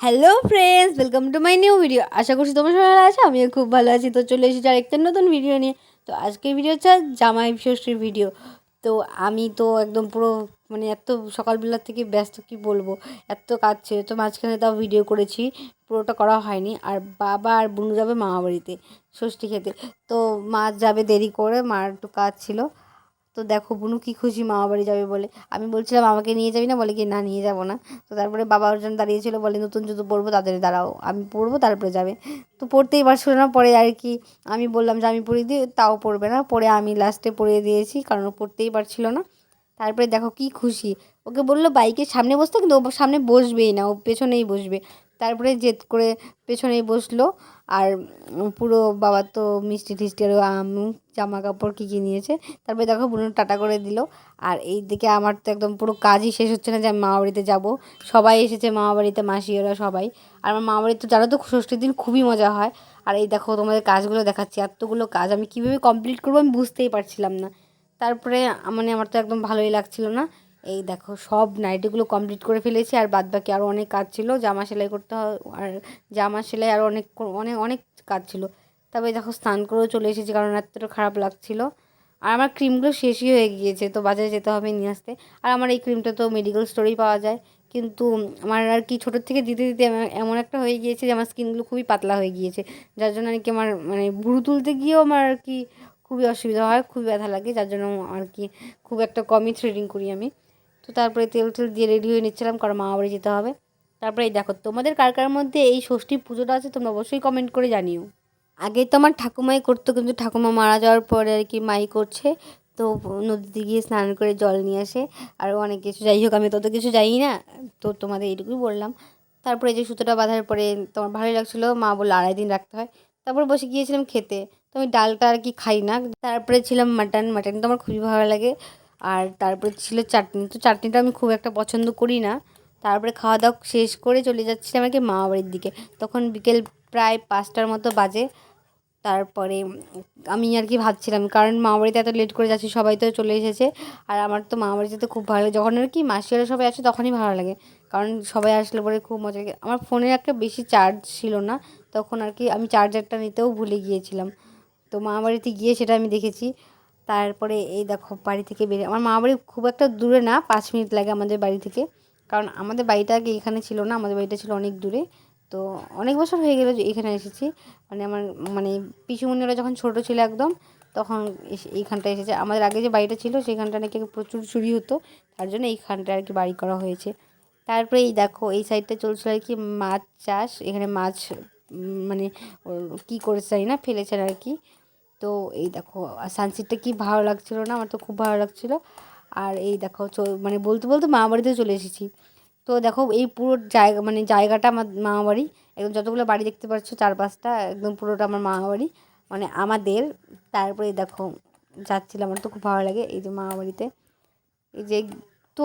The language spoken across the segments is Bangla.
Hello friends welcome to my new video আশা করছি তোমার সবাই ভালো আছে, আমিও খুব ভালো আছি। তো চলে এসেছি আরেকটা নতুন ভিডিও নিয়ে। তো আজকের ভিডিও হচ্ছে জামাই ষষ্ঠীর ভিডিও তো আমি তো একদম পুরো মানে এত সকালবেলা থেকে ব্যস্ত, কি বলব? এত কাজ ছিল, তো মাঝখানে তাও ভিডিও করেছি। পুরোটা করা হয়নি। আর বাবা আর বুনু যাবে মামা বাড়িতে ষষ্ঠী খেতে। তো মা যাবে দেরি করে, মার একটু কাজ ছিল। তো দেখো বুনু কি খুশি মামা বাড়ি যাবে বলে। আমি বলছিলাম, আমাকে নিয়ে যাবি না? বলে কি না, নিয়ে যাব না। তো তারপরে বাবা ওর জন্য দাঁড়িয়েছিল, বলে, নতুন জুতো পরবো তাদের দাঁড়াও। আমি পরবো, তারপরে যাবে। তো পড়তেই পারছিল না, পরে আর কি, আমি বললাম যে, আমি পরিয়ে দিই। তাও পড়বে না, পরে আমি লাস্টে পরিয়ে দিয়েছি, কারণ ও পড়তেই পারছিল না। তারপরে দেখো কি খুশি। ওকে বলল, বাইকের সামনে বসতে কিন্তু ও সামনে বসবেই না, ও পেছনেই বসবে। তারপরে জেদ করে পেছনেই বসল। আর পুরো বাবা তো মিষ্টি টিষ্টি আর জামা কাপড় কী কী নিয়েছে, তারপরে দেখো বুনো টাটা করে দিল। আর এই দিকে আমার তো একদম পুরো কাজই শেষ হচ্ছে না যে আমি মামা বাড়িতে যাব। সবাই এসেছে মামা বাড়িতে মাসি ওরা সবাই। আর আমার মামা বাড়িতে জানো তো ষষ্ঠীর দিন খুবই মজা হয়। আর এই দেখো তোমাদের কাজগুলো দেখাচ্ছি, এতগুলো কাজ আমি কীভাবে কমপ্লিট করব আমি বুঝতেই পারছিলাম না। তারপরে মানে আমার তো একদম ভালোই লাগছিল না। এই দেখো, সব নাইটিগুলো কমপ্লিট করে ফেলেছি, আর বাদ বাকি আরও অনেক কাজ ছিল, জামা সেলাই করতে আর জামা সেলাই আরও অনেক অনেক অনেক কাজ ছিল। তবে দেখো, স্নান করেও চলে এসেছি, কারণ এতটা খারাপ লাগছিল। আর আমার ক্রিমগুলো শেষই হয়ে গিয়েছে, তো বাজারে যেতে হবে নিয়ে আসতে। আর আমার এই ক্রিমটা তো মেডিকেল স্টোরেই পাওয়া যায়, কিন্তু আমার আর কি ছোটোর থেকে দিতে দিতে এমন একটা হয়ে গিয়েছে যে আমার স্কিনগুলো খুবই পাতলা হয়ে গিয়েছে। যার জন্য আর কি আমার মানে ভুরু তুলতে গিয়েও আমার আর কি খুবই অসুবিধা হয়, খুবই ব্যথা লাগে, যার জন্য আর কি খুব একটা কমই থ্রেডিং করি আমি। তো তারপরে তেল টেল দিয়ে রেডি হয়ে নিচ্ছিলাম, কারণ মামা বাড়ি যেতে হবে। তারপরে এই দেখো, তোমাদের কার কার মধ্যে এই ষষ্ঠী পুজোটা আছে তোমরা অবশ্যই কমেন্ট করে জানিও। আগে তো আমার ঠাকুমাই করতো, কিন্তু ঠাকুমা মারা যাওয়ার পরে আর কি মাই করছে। তো নদীতে গিয়ে স্নান করে জল নিয়ে আসে, আর অনেক কিছু, যাই হোক, আমি তত কিছু যাই না, তো তোমাদের এইটুকুই বললাম। তারপরে যে সুতোটা বাঁধার পরে তোমার ভালোই লাগছিল, মা বলল আড়াই দিন রাখতে হয়। তারপর বসে গিয়েছিলাম খেতে, তো আমি ডালটা আর কি খাই না। তারপরে ছিলাম মাটন মাটন তো আমার খুবই ভালো লাগে। আর তারপরে ছিল চাটনি। তো চাটনিটা আমি খুব একটা পছন্দ করি না। তারপরে খাওয়া দাওয়া শেষ করে চলে যাচ্ছিলাম আর কি বাড়ির দিকে। তখন বিকেল প্রায় পাঁচটার মতো বাজে। তারপরে আমি আর কি ভাবছিলাম, কারণ মামা বাড়িতে এত লেট করে যাচ্ছি, সবাই তো চলে এসেছে। আর আমার তো মামা বাড়ি যেতে খুব ভালো লাগে। যখন আর কি মাসিরা সবাই আসে, তখনই ভালো লাগে। কারণ সবাই আসলে পরে খুব মজা লাগে। আমার ফোনের একটা বেশি চার্জ ছিল না। তখন আর কি আমি চার্জারটা নিতেও ভুলে গিয়েছিলাম। তো মামা বাড়িতে গিয়ে সেটা আমি দেখেছি। তারপরে এই দেখো বাড়ি থেকে বেরিয়ে আমার মামা বাড়ি খুব একটা দূরে না, পাঁচ মিনিট লাগে আমাদের বাড়ি থেকে। কারণ আমাদের বাড়িটা আগে এখানে ছিল না, আমাদের বাড়িটা ছিল অনেক দূরে। তো অনেক বছর হয়ে গেলো যে এখানে এসেছি। মানে আমার মানে পিসুমণিরা যখন ছোটো ছিল একদম, তখন এইখানটা এসেছে। আমাদের আগে যে বাড়িটা ছিল সেখানটা নাকি প্রচুর চুরি হতো। তার জন্য এইখানটা আর কি বাড়ি করা হয়েছে। তারপরে এই দেখো, এই সাইডটা চলছিল আর কি মাছ চাষ। এখানে মাছ মানে কী করেছে জানি না, ফেলেছেন আর কি তো এই দেখো সানসেটটা কি ভালো লাগছিল না? আমার তো খুব ভালো লাগছিল। আর এই দেখো মানে বলতে বলতে মামা বাড়িতে চলে এসেছি। তো দেখো, এই পুরো জায়গা মানে জায়গাটা আমার মামা বাড়ি। একদম যতগুলো বাড়ি দেখতে পাচ্ছ চার পাঁচটা একদম পুরোটা আমার মামা বাড়ি। মানে আমাদের, তারপরে দেখো, যাচ্ছিলাম, আমার তো খুব ভালো লাগে এই যে মামা বাড়িতে। এই যে, তো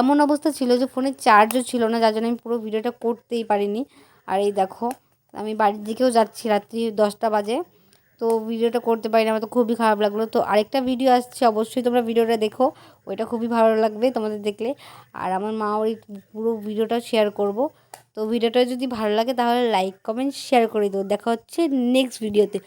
এমন অবস্থা ছিল যে ফোনে চার্জও ছিল না, যার জন্য আমি পুরো ভিডিওটা করতেই পারিনি। আর এই দেখো, আমি বাড়ির দিকেও যাচ্ছি, রাত্রি দশটা বাজে। তো ভিডিওটা করতে পারি না, আমার তো খুবই খারাপ লাগল। তো আরেকটা ভিডিও আসছে, অবশ্যই তোমরা ভিডিওটা দেখো। ওইটা খুবই ভালো লাগবে তোমাদের দেখলে। আর আমার মা ওই পুরো ভিডিওটা শেয়ার করব। তো ভিডিওটা যদি ভালো লাগে তাহলে লাইক কমেন্ট শেয়ার করে দেবো দেখা হচ্ছে নেক্সট ভিডিওতে